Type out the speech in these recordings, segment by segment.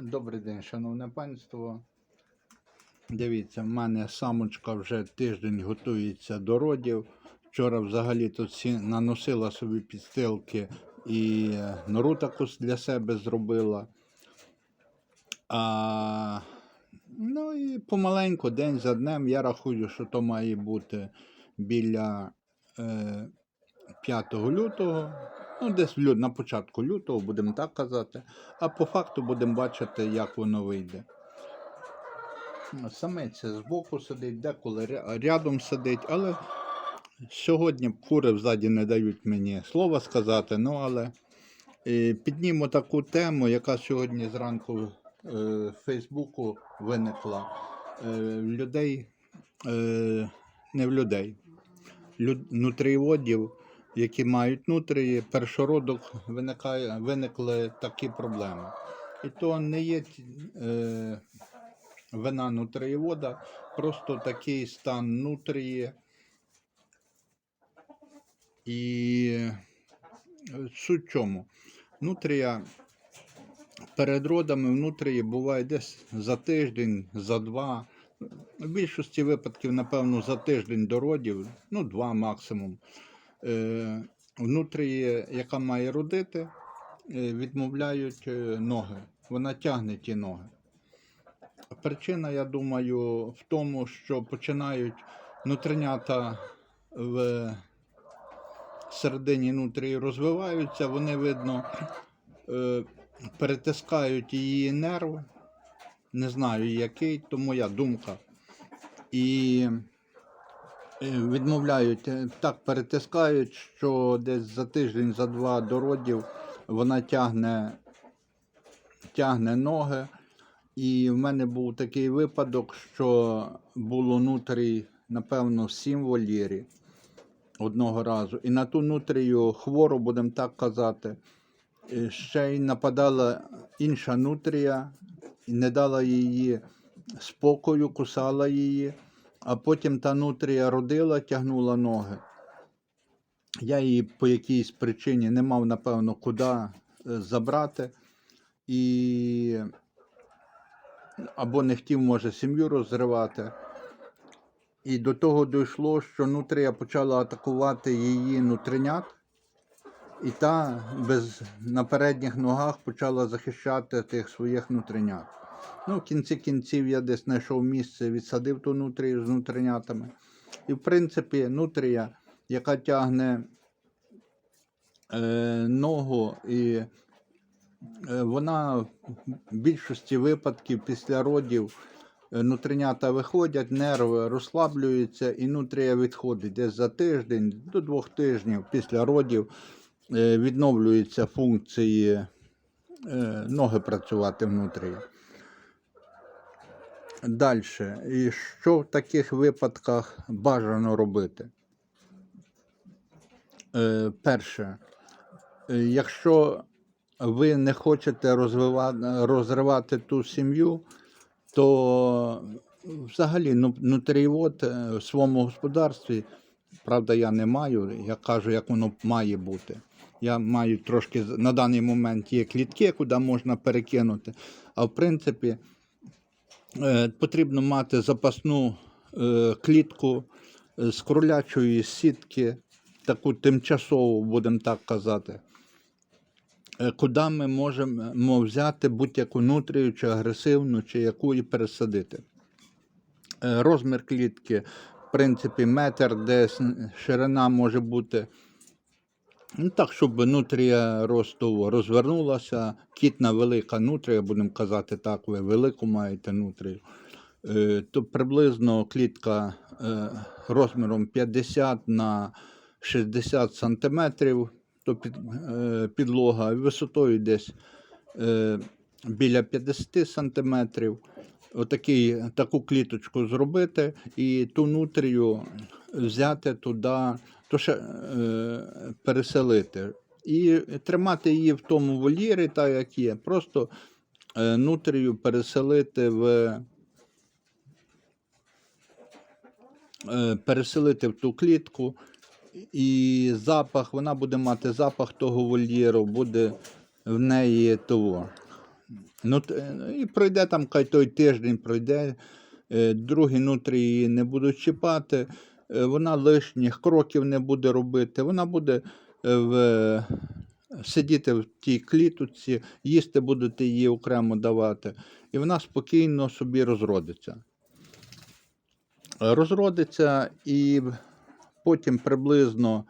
Добрий день, шановне панство. Дивіться, в мене самочка вже тиждень готується до родів. Вчора взагалі тут наносила собі підстилки і е, нору таку для себе зробила. А, ну і помаленьку, день за днем, я рахую, що то має бути біля е, 5 лютого. Ну, десь на початку лютого, будемо так казати. А по факту будемо бачити, як воно вийде. Самець збоку сидить, деколи рядом сидить, але сьогодні кури взаді не дають мені слова сказати. Ну, але е, підніму таку тему, яка сьогодні зранку е, в Фейсбуку виникла. Е, людей, е, не в людей, люд, нутріодів, які мають нутрії, першородок виникає, виникли такі проблеми. І то не є е, вина нутрієвода, просто такий стан нутрії. І е, суть чому? Нутрія перед родами внутрі буває десь за тиждень, за два. В більшості випадків, напевно, за тиждень до родів, ну, два максимум. Е, внутрі, яка має родити, е, відмовляють е, ноги. Вона тягне ті ноги. Причина, я думаю, в тому, що починають нутринята в середині нутрії розвиваються, вони, видно, перетискають її нерв. Не знаю який, то моя думка. І відмовляють, е, так перетискають, що десь за тиждень, за два до родів вона тягне, тягне ноги. І в мене був такий випадок, що було нутрій, напевно, сім вольєрі одного разу. І на ту нутрію хвору, будемо так казати, е, ще й нападала інша нутрія, і не дала її спокою, кусала її, а потім та нутрія родила, тягнула ноги. Я її по якійсь причині не мав, напевно, куди е, забрати. І або не хотів, може, сім'ю розривати. І до того дійшло, що нутрія почала атакувати її нутринят, і та без, на передніх ногах почала захищати тих своїх нутринят. Ну, в кінці кінців я десь знайшов місце, відсадив ту нутрію з нутринятами. І, в принципі, нутрія, яка тягне е, ногу і е, вона в більшості випадків після родів е, виходять, нерви розслаблюються і нутрія відходить. Десь за тиждень до двох тижнів після родів е, відновлюються функції е, ноги працювати внутрі. Далі. І що в таких випадках бажано робити? Е, перше, е, якщо ви не хочете розривати ту сім'ю, то взагалі ну, нутрієвод е, в своєму господарстві, правда, я не маю, я кажу, як воно має бути. Я маю трошки на даний момент є клітки, куди можна перекинути. А в принципі, потрібно мати запасну е, клітку е, з кролячої сітки, таку тимчасову, будемо так казати. Е, Куди ми можемо взяти будь-яку нутрію, чи агресивну, чи яку і пересадити. Е, Розмір клітки, в принципі, метр, десь ширина може бути. Ну, так, щоб нутрія росту розвернулася. Кітна велика нутрія, будемо казати так, ви велику маєте нутрію. Е, То приблизно клітка е, розміром 50 на 60 сантиметрів, то е, підлога висотою десь біля 50 сантиметрів. Отакий, таку кліточку зробити і ту нутрію взяти туди, то ще е, переселити. І тримати її в тому вольєрі, так як є. Просто е, нутрію переселити в. е, Переселити в ту клітку, і запах, вона буде мати запах того вольєру, буде в неї того. Ну, е, і пройде там хай той тиждень, пройде, е, другі нутрі її не будуть чіпати, вона лишніх кроків не буде робити, вона буде е, в, сидіти в тій кліточці, їсти будете її окремо давати, і вона спокійно собі розродиться. Е, Розродиться і потім приблизно,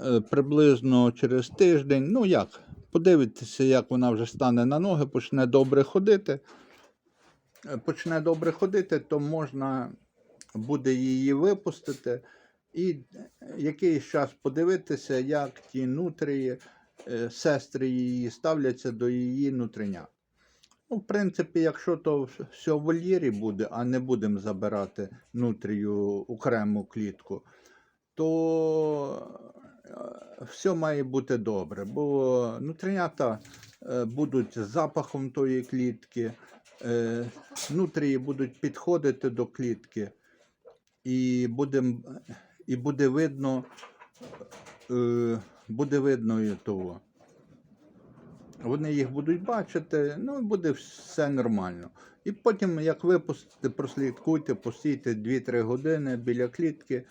е, приблизно через тиждень, ну як, подивитися, як вона вже стане на ноги, почне добре ходити. Е, Почне добре ходити, то можна буде її випустити і е, якийсь час подивитися, як ті нутрії, е, сестри її ставляться до її нутрення. Ну, в принципі, якщо то все в вольєрі буде, а не будемо забирати нутрію окрему клітку, то е, все має бути добре, бо нутринята е, будуть з запахом тої клітки, нутрії будуть підходити до клітки, і, будем, і буде видно, е, буде видно і того. Вони їх будуть бачити, ну буде все нормально. І потім, як випустите, прослідкуйте, постійте 2-3 години біля клітки,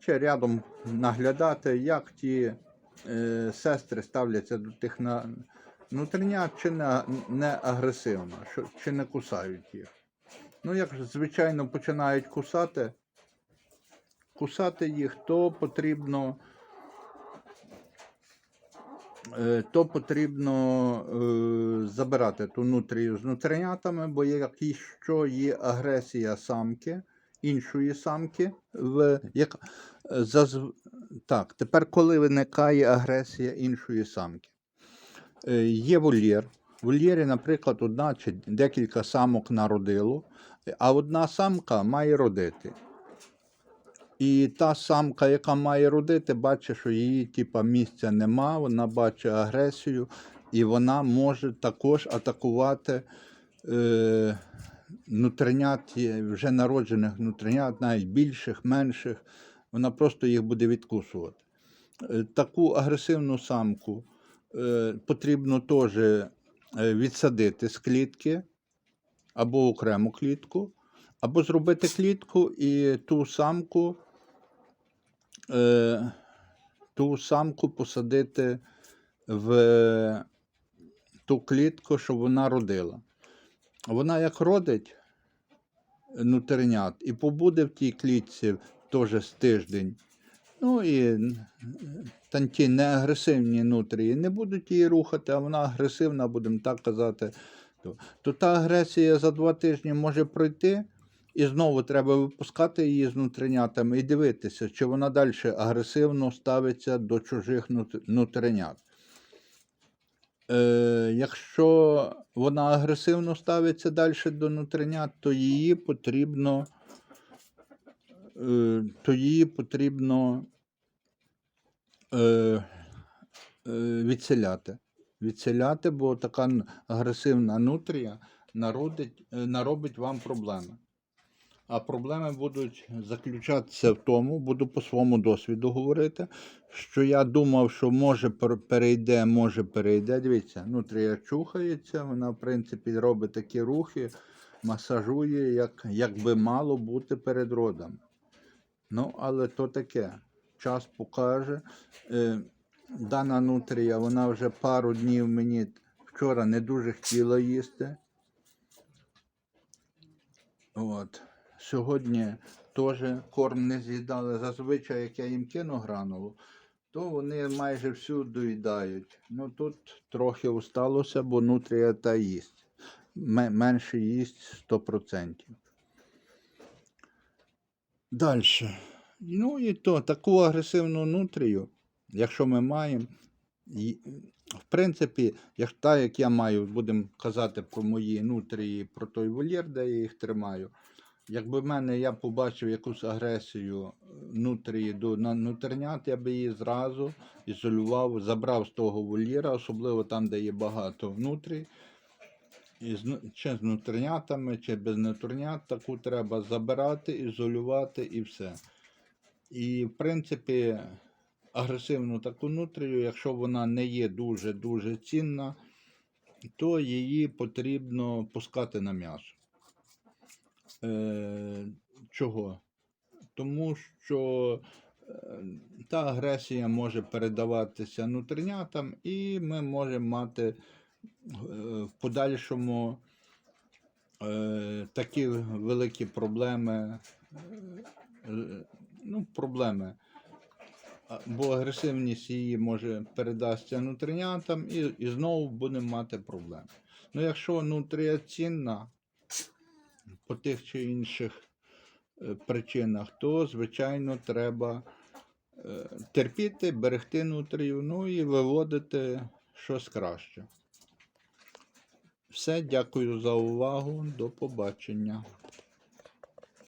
чи рядом наглядати, як ті е, сестри ставляться до тих на, нутринят, чи не, не агресивно, що, чи не кусають їх. Ну, як звичайно починають кусати, кусати їх, то потрібно е, то потрібно е, забирати ту нутрію з нутринятами, бо якщо є агресія самки, іншої самки, в, як, зазв... так, тепер коли виникає агресія іншої самки, е, є вольєр. В вольєрі, наприклад, одна чи декілька самок народило, а одна самка має родити. І та самка, яка має родити, бачить, що її типа, місця нема, вона бачить агресію, і вона може також атакувати е, нутринят, вже народжених нутринят, навіть більших, менших. Вона просто їх буде відкусувати. Е, Таку агресивну самку е, потрібно теж е, відсадити з клітки або окрему клітку, або зробити клітку і ту самку е, ту самку посадити в ту клітку, щоб вона родила. Вона як родить нутринят і побуде в тій клітці теж з тиждень. Ну і н- та ті неагресивні нутрії не будуть її рухати, а вона агресивна, будемо так казати. То та агресія за два тижні може пройти, і знову треба випускати її з нутринятами і дивитися, чи вона далі агресивно ставиться до чужих нут- нутринят. Е, якщо вона агресивно ставиться далі до нутринят, то її потрібно, е, то її потрібно е, е, відселяти. Відселяти, бо така агресивна нутрія народить, е, наробить вам проблеми. А проблеми будуть заключатися в тому, буду по своєму досвіду говорити, що я думав, що може перейде, може перейде. Дивіться, нутрія чухається, вона, в принципі, робить такі рухи, масажує, як, як би мало бути перед родом. Ну, але то таке. Час покаже. Е, дана нутрія, вона вже пару днів мені вчора не дуже хотіла їсти. От. Сьогодні теж корм не з'їдали. Зазвичай, як я їм кину гранулу, то вони майже всю доїдають. Ну тут трохи усталося, бо нутрія та їсть. Ме- Менше їсть 100%. Далі. Ну і то, таку агресивну нутрію, якщо ми маємо, в принципі, як та, як я маю, будемо казати про мої нутрії, про той вольєр, де я їх тримаю. Якби в мене я побачив якусь агресію нутрії до на нутринят, я би її зразу ізолював, забрав з того вольєра, особливо там, де є багато нутрій. І з, чи з нутринятами, чи без нутринят, таку треба забирати, ізолювати і все. І, в принципі, агресивну таку нутрію, якщо вона не є дуже-дуже цінна, то її потрібно пускати на м'ясо. Е, чого? Тому що е, та агресія може передаватися нутринятам, і ми можемо мати е, в подальшому е, такі великі проблеми. Ну, проблеми. Бо агресивність її може передасться нутринятам і, і знову будемо мати проблеми. Ну, якщо нутрія цінна по тих чи інших е, причинах, то, звичайно, треба е, терпіти, берегти нутрію, ну і виводити щось краще. Все, дякую за увагу. До побачення.